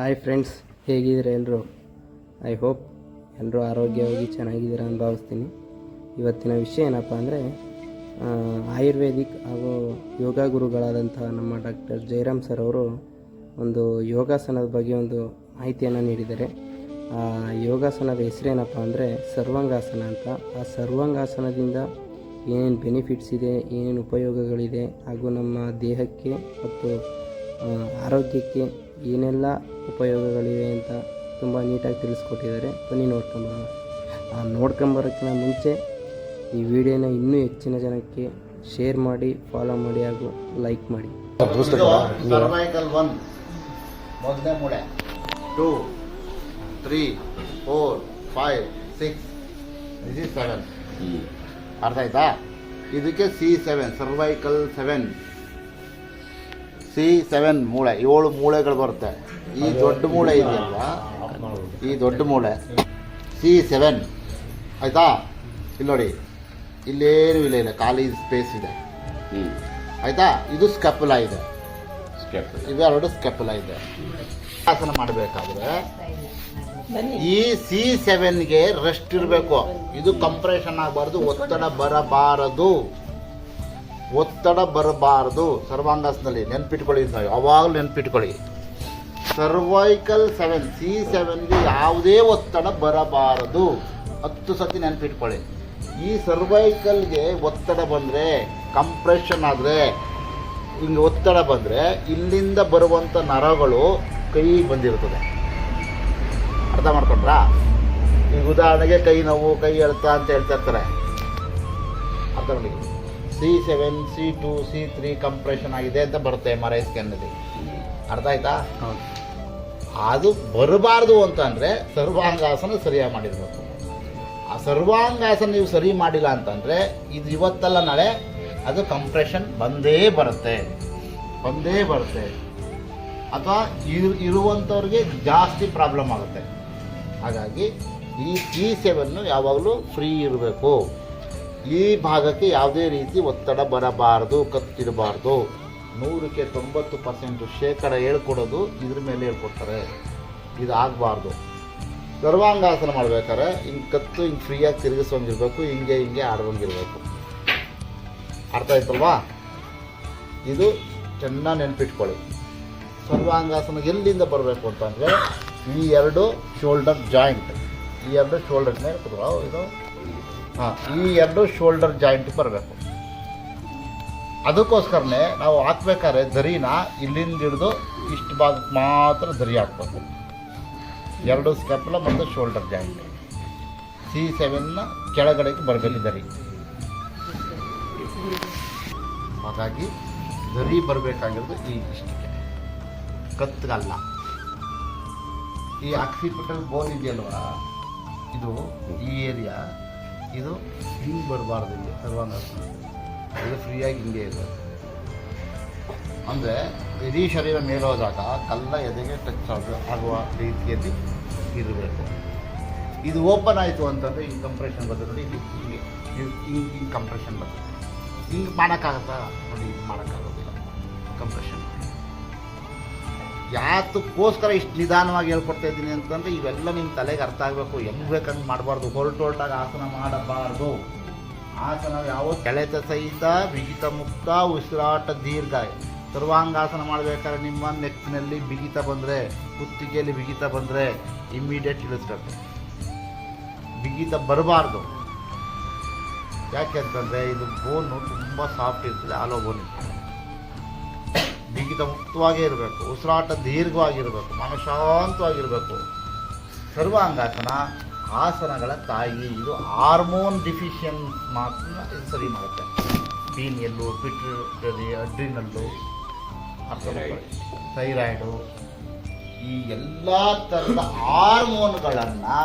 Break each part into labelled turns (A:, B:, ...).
A: Hi friends ಹೇಗಿದ್ದೀರಾ ಎಲ್ಲರೂ I hope ಎಲ್ಲರೂ ಆರೋಗ್ಯವಾಗಿ ಚೆನ್ನಾಗಿದ್ದೀರಾ ಅಂತ ಭಾವಿಸ್ತೀನಿ. ಇವತ್ತಿನ ವಿಷಯ ಏನಪ್ಪ ಅಂದರೆ ಆಯುರ್ವೇದಿಕ್ ಹಾಗೂ ಯೋಗ ಗುರುಗಳಾದಂತಹ ನಮ್ಮ ಡಾಕ್ಟರ್ ಜಯರಾಮ್ ಸರ್ ಅವರು ಒಂದು ಯೋಗಾಸನದ ಬಗ್ಗೆ ಒಂದು ಮಾಹಿತಿಯನ್ನು ನೀಡಿದ್ದಾರೆ. ಆ, ಯೋಗಾಸನದ ಹೆಸರೇನಪ್ಪ ಅಂದರೆ ಸರ್ವಾಂಗಾಸನ ಅಂತ. ಆ ಸರ್ವಾಂಗಾಸನದಿಂದ ಏನೇನು ಬೆನಿಫಿಟ್ಸ್ ಇದೆ, ಏನೇನು ಉಪಯೋಗಗಳಿದೆ ಹಾಗೂ ನಮ್ಮ ದೇಹಕ್ಕೆ ಮತ್ತು ಆರೋಗ್ಯಕ್ಕೆ ಏನೆಲ್ಲ ಉಪಯೋಗಗಳಿವೆ ಅಂತ ತುಂಬ ನೀಟಾಗಿ ತಿಳಿಸ್ಕೊಟ್ಟಿದ್ದಾರೆ. ಬನ್ನಿ ನೋಡ್ಕೊಂಬರೋಣ ಆ ನೋಡ್ಕೊಂಬರೋಕ್ಕಿಂತ ಮುಂಚೆ ಈ ವಿಡಿಯೋನ ಇನ್ನೂ ಹೆಚ್ಚಿನ ಜನಕ್ಕೆ ಶೇರ್ ಮಾಡಿ ಫಾಲೋ ಮಾಡಿ ಹಾಗೂ ಲೈಕ್ ಮಾಡಿ.
B: Cervical one. ಮೊದಲನೇ ಮೂಳೆ. Two three four five six. Seven ಅರ್ಥ ಆಯ್ತಾ? ಇದಕ್ಕೆ C seven cervical seven. C seven ಮೂಳೆ ಏಳು ಮೂಳೆಗಳು ಬರುತ್ತೆ. ಈ ದೊಡ್ಡ ಮೂಳೆ ಇದೆಯಲ್ವಾ? ಈ ದೊಡ್ಡ ಮೂಳೆ. C seven. ಆಯಿತಾ? ಇಲ್ಲಿ ನೋಡಿ. ಇಲ್ಲೇನು ಇಲ್ಲ ಇಲ್ಲ. ಖಾಲಿ ಸ್ಪೇಸ್ ಇದೆ. ಆಯಿತಾ? ಇದು ಸ್ಕೆಪ್ಲ ಇದೆ. ಇವೆರಡು ಸ್ಕೆಪ್ಲ ಇದೆ. ಆಸನ ಮಾಡಬೇಕಾದ್ರೆ ಈ ಸಿ ಸೆವೆನ್ಗೆ ರೆಸ್ಟ್ ಇರಬೇಕು. ಇದು ಕಂಪ್ರೆಷನ್ ಆಗಬಾರ್ದು ಒತ್ತಡ ಬರಬಾರದು. ಒತ್ತಡ ಬರಬಾರದು. ಸರ್ವಾಂಗಾಸನದಲ್ಲಿ ನೆನ್ಪಿಟ್ಕೊಳ್ಳಿ ನಾವು ಯಾವಾಗಲೂ ನೆನ್ಪಿಟ್ಕೊಳ್ಳಿ. ಸರ್ವೈಕಲ್ ಸೆವೆನ್, ಸಿ ಸೆವೆನ್ಗೆ ಯಾವುದೇ ಒತ್ತಡ ಬರಬಾರದು. ಹತ್ತು ಸತಿ ನೆನ್ಪಿಟ್ಕೊಳ್ಳಿ. ಈ ಸರ್ವೈಕಲ್ಗೆ ಒತ್ತಡ ಬಂದರೆ, ಕಂಪ್ರೆಷನ್ ಆದರೆ, ಹಿಂಗೆ ಒತ್ತಡ ಬಂದರೆ, ಇಲ್ಲಿಂದ ಬರುವಂಥ ನರಗಳು ಕೈ ಬಂದಿರ್ತದೆ ಅರ್ಥ ಮಾಡ್ಕೊಂಡ್ರಾ? ಈಗ ಉದಾಹರಣೆಗೆ ಕೈ ನೋವು, ಕೈ ಎಳ್ತ ಅಂತ ಹೇಳ್ತಾ ಇರ್ತಾರೆ. ಅರ್ಥ ಮಾಡಿ C seven C two C three compression ಆಗಿದೆ ಅಂತ ಬರುತ್ತೆ ಎಂ ಆರ್ ಐ ಸ್ಕ್ಯಾನಲ್ಲಿ ಅರ್ಥ ಆಯ್ತಾ? ಅದು ಬರಬಾರ್ದು ಅಂತಂದರೆ ಸರ್ವಾಂಗಾಸನ ಸರಿಯಾಗಿ ಮಾಡಿರಬೇಕು. ಆ ಸರ್ವಾಂಗಾಸನ ನೀವು ಸರಿ ಮಾಡಿಲ್ಲ ಅಂತಂದರೆ ಇದು ಇವತ್ತಲ್ಲ ನಾಳೆ ಅದು ಕಂಪ್ರೆಷನ್ ಬಂದೇ ಬರುತ್ತೆ. ಬಂದೇ ಬರುತ್ತೆ. ಅಥವಾ ಇರು ಇರುವಂಥವ್ರಿಗೆ ಜಾಸ್ತಿ ಪ್ರಾಬ್ಲಮ್ ಆಗುತ್ತೆ. ಹಾಗಾಗಿ ಈ ಸಿ ಸೆವೆನ್ನು ಯಾವಾಗಲೂ ಫ್ರೀ ಇರಬೇಕು. ಈ ಭಾಗಕ್ಕೆ ಯಾವುದೇ ರೀತಿ ಒತ್ತಡ ಬರಬಾರದು, ಕತ್ತಿರಬಾರ್ದು. ನೂರಕ್ಕೆ ತೊಂಬತ್ತು ಪರ್ಸೆಂಟ್ ಶೇಕಡ ಹೇಳ್ಕೊಡೋದು ಇದ್ರ ಮೇಲೆ ಹೇಳ್ಕೊಡ್ತಾರೆ. ಇದು ಆಗಬಾರ್ದು. ಸರ್ವಾಂಗಾಸನ ಮಾಡ್ಬೇಕಾದ್ರೆ ಹಿಂಗೆ ಕತ್ತು, ಹಿಂಗೆ ಫ್ರೀಯಾಗಿ ತಿರುಗಿಸೋಂಗಿರ್ಬೇಕು, ಹಿಂಗೆ ಹಿಂಗೆ ಆಡ್ದಂಗಿರ್ಬೇಕು. ಅರ್ಥ ಆಯ್ತಲ್ವಾ? ಇದು ಚೆನ್ನಾಗಿ ನೆನ್ಪಿಟ್ಕೊಳ್ಳಿ. ಸರ್ವಾಂಗಾಸನ ಎಲ್ಲಿಂದ ಬರಬೇಕು ಅಂತಂದರೆ ಈ ಎರಡು ಶೋಲ್ಡರ್ ಜಾಯಿಂಟ್ ಈ ಎರಡು ಶೋಲ್ಡರ್ ಮೇಲೆ ಇದು ಈ ಎರಡು ಶೋಲ್ಡರ್ ಜಾಯಿಂಟ್ ಬರಬೇಕು. ಅದಕ್ಕೋಸ್ಕರನೇ ನಾವು ಹಾಕ್ಬೇಕಾದ್ರೆ ದರಿನ ಇಲ್ಲಿಂದ ಹಿಡಿದು ಇಷ್ಟು ಭಾಗಕ್ಕೆ ಮಾತ್ರ ದರಿ ಹಾಕ್ಬೇಕು. ಎರಡು ಸ್ಟೆಪ್ಲ ಮತ್ತು ಶೋಲ್ಡರ್ ಜಾಯಿಂಟ್ ಸಿ ಸೆವೆನ್ನ ಕೆಳಗಡೆಗೆ ಬರಬೇಕು ದರಿ. ಹಾಗಾಗಿ ದರಿ ಬರಬೇಕಾಗಿರೋದು ಈ ಇಷ್ಟಕ್ಕೆ ಕತ್ತಗಲ್ಲ ಈ ಆಕ್ಸಿಪಿಟಲ್ ಬೋನ್ ಇದೆಯಲ್ವ? ಇದು ಈ ಏರಿಯಾ ಇದು ಹಿಂಗೆ ಬರಬಾರ್ದು ಇಲ್ಲಿ ಸರ್ವಾಂಗಾಸನ ಇದು ಫ್ರೀಯಾಗಿ ಹಿಂಗೆ ಇದೆ. ಅಂದರೆ ಇಡೀ ಶರೀರ ಮೇಲೋದಾಗ ಕಲ್ಲ ಎದೆಗೆ ಟಚ್ ಆಗ, ಆಗುವ ರೀತಿಯಲ್ಲಿ ಇರಬೇಕು. ಇದು ಓಪನ್ ಆಯಿತು ಅಂತಂದರೆ ಹಿಂಗೆ ಕಂಪ್ರೆಷನ್ ಬರ್ತದೆ ನೋಡಿ, ಇಲ್ಲಿ ಹಿಂಗೆ ಹಿಂಗೆ ಹಿಂಗೆ ಹಿಂಗೆ ಕಂಪ್ರೆಷನ್ ಬರ್ತದೆ. ಹಿಂಗೆ ಮಾಡೋಕ್ಕಾಗತ್ತಾ? ನೋಡಿ ಹಿಂಗೆ ಮಾಡೋಕ್ಕಾಗೋದಿಲ್ಲ. ಕಂಪ್ರೆಷನ್ ಯಾತಕ್ಕೋಸ್ಕರ ಇಷ್ಟು ನಿಧಾನವಾಗಿ ಹೇಳ್ಕೊಡ್ತಾ ಇದ್ದೀನಿ ಅಂತಂದರೆ ಇವೆಲ್ಲ ನಿಮ್ಮ ತಲೆಗೆ ಅರ್ಥ ಆಗಬೇಕು. ಹೆಂಗೆ ಬೇಕಂಗೆ ಮಾಡಬಾರ್ದು. ಹೊರಟೊರಟಾಗ ಆಸನ ಮಾಡಬಾರ್ದು. ಆಸನ ಯಾವ ಕೆಳೆತ ಸಹಿತ, ಬಿಗಿತ ಮುಕ್ತ, ಉಸಿರಾಟ ದೀರ್ಘ. ಸರ್ವಾಂಗಾಸನ ಮಾಡಬೇಕಾದ್ರೆ ನಿಮ್ಮ ನೆಕ್ಕಿನಲ್ಲಿ ಬಿಗಿತ ಬಂದರೆ, ಕುತ್ತಿಗೆಯಲ್ಲಿ ಬಿಗಿತ ಬಂದರೆ ಇಮ್ಮಿಡಿಯೇಟ್ ಇಳಿಸ್ಬೇಕು. ಬಿಗಿತ ಬರಬಾರ್ದು. ಯಾಕೆ ಅಂತಂದರೆ ಇದು ಬೋನು ತುಂಬ ಸಾಫ್ಟ್ ಇರ್ತದೆ ಆಲೋ ಬೋನ್ ಇರ್ತದೆ. ಬಿಗಿತ ಮುಕ್ತವಾಗೇ ಇರಬೇಕು, ಉಸಿರಾಟ ದೀರ್ಘವಾಗಿರಬೇಕು, ಮನಶಾಂತವಾಗಿರಬೇಕು. ಸರ್ವಾಂಗಾಸನ, ಆಸನಗಳ ತಾಯಿ, ಇದು ಹಾರ್ಮೋನ್ ಡಿಫಿಷಿಯನ್ ಮಾತ್ರ ಇದು ಸರಿ ಮಾಡುತ್ತೆ. ಪೀನಿಯಲ್ಲು ಪಿಟ್ರಿ ಅಡ್ರಿನಲ್ಲು ಥೈರಾಯ್ಡು, ಈ ಎಲ್ಲ ಥರದ ಹಾರ್ಮೋನ್ಗಳನ್ನು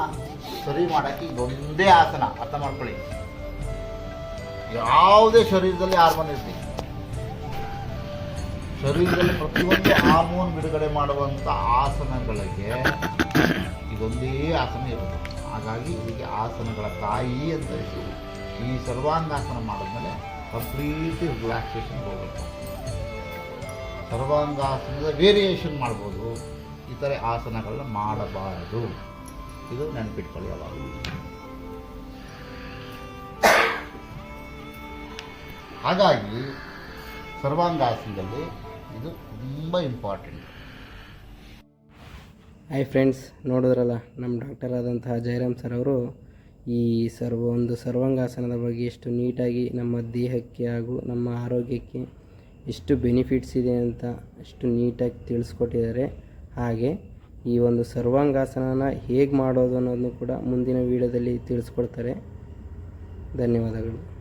B: ಸರಿ ಮಾಡೋಕ್ಕೆ ಇದೊಂದೇ ಆಸನ. ಅರ್ಥ ಮಾಡ್ಕೊಳ್ಳಿ. ಯಾವುದೇ ಶರೀರದಲ್ಲಿ ಹಾರ್ಮೋನ್ ಇರಲಿ. ಶರೀರದಲ್ಲಿ ಪ್ರತಿಯೊಂದು ಹಾರ್ಮೋನ್ ಬಿಡುಗಡೆ ಮಾಡುವಂಥ ಆಸನಗಳಿಗೆ ಇದೊಂದೇ ಆಸನ ಇರುತ್ತೆ. ಹಾಗಾಗಿ ಇದಕ್ಕೆ ಆಸನಗಳ ತಾಯಿ ಅಂತ ಹೇಳಿ ಈ ಸರ್ವಾಂಗಾಸನ ಮಾಡಿದ್ಮೇಲೆ ಕಂಪ್ಲೀಟ್ ರಿಲ್ಯಾಕ್ಸೇಷನ್ ಹೋಗುತ್ತೆ. ಸರ್ವಾಂಗಾಸನದ ವೇರಿಯೇಷನ್ ಮಾಡ್ಬೋದು. ಇತರೆ ಆಸನಗಳನ್ನ ಮಾಡಬಾರದು. ಇದು ನೆನಪಿಟ್ಕೊಳ್ಳಿ ಹಾಗಾಗಿ ಸರ್ವಾಂಗಾಸನದಲ್ಲಿ ಇದು ತುಂಬ ಇಂಪಾರ್ಟೆಂಟ್
A: ಹಾಯ್ ಫ್ರೆಂಡ್ಸ್ ನೋಡಿದ್ರಲ್ಲ ನಮ್ಮ ಡಾಕ್ಟರ್ ಆದಂತಹ ಜಯರಾಮ್ ಸರ್ ಅವರು ಈ ಸರ್ವ, ಒಂದು ಸರ್ವಾಂಗಾಸನದ ಬಗ್ಗೆ ಎಷ್ಟು ನೀಟಾಗಿ ನಮ್ಮ ದೇಹಕ್ಕೆ ಹಾಗೂ ನಮ್ಮ ಆರೋಗ್ಯಕ್ಕೆ ಎಷ್ಟು ಬೆನಿಫಿಟ್ಸ್ ಇದೆ ಅಂತ ಎಷ್ಟು ನೀಟಾಗಿ ತಿಳಿಸ್ಕೊಟ್ಟಿದ್ದಾರೆ. ಹಾಗೆ ಈ ಒಂದು ಸರ್ವಾಂಗಾಸನನ ಹೇಗೆ ಮಾಡೋದು ಅನ್ನೋದನ್ನು ಕೂಡ ಮುಂದಿನ ವೀಡಿಯೋದಲ್ಲಿ ತಿಳಿಸ್ಕೊಡ್ತಾರೆ. ಧನ್ಯವಾದಗಳು.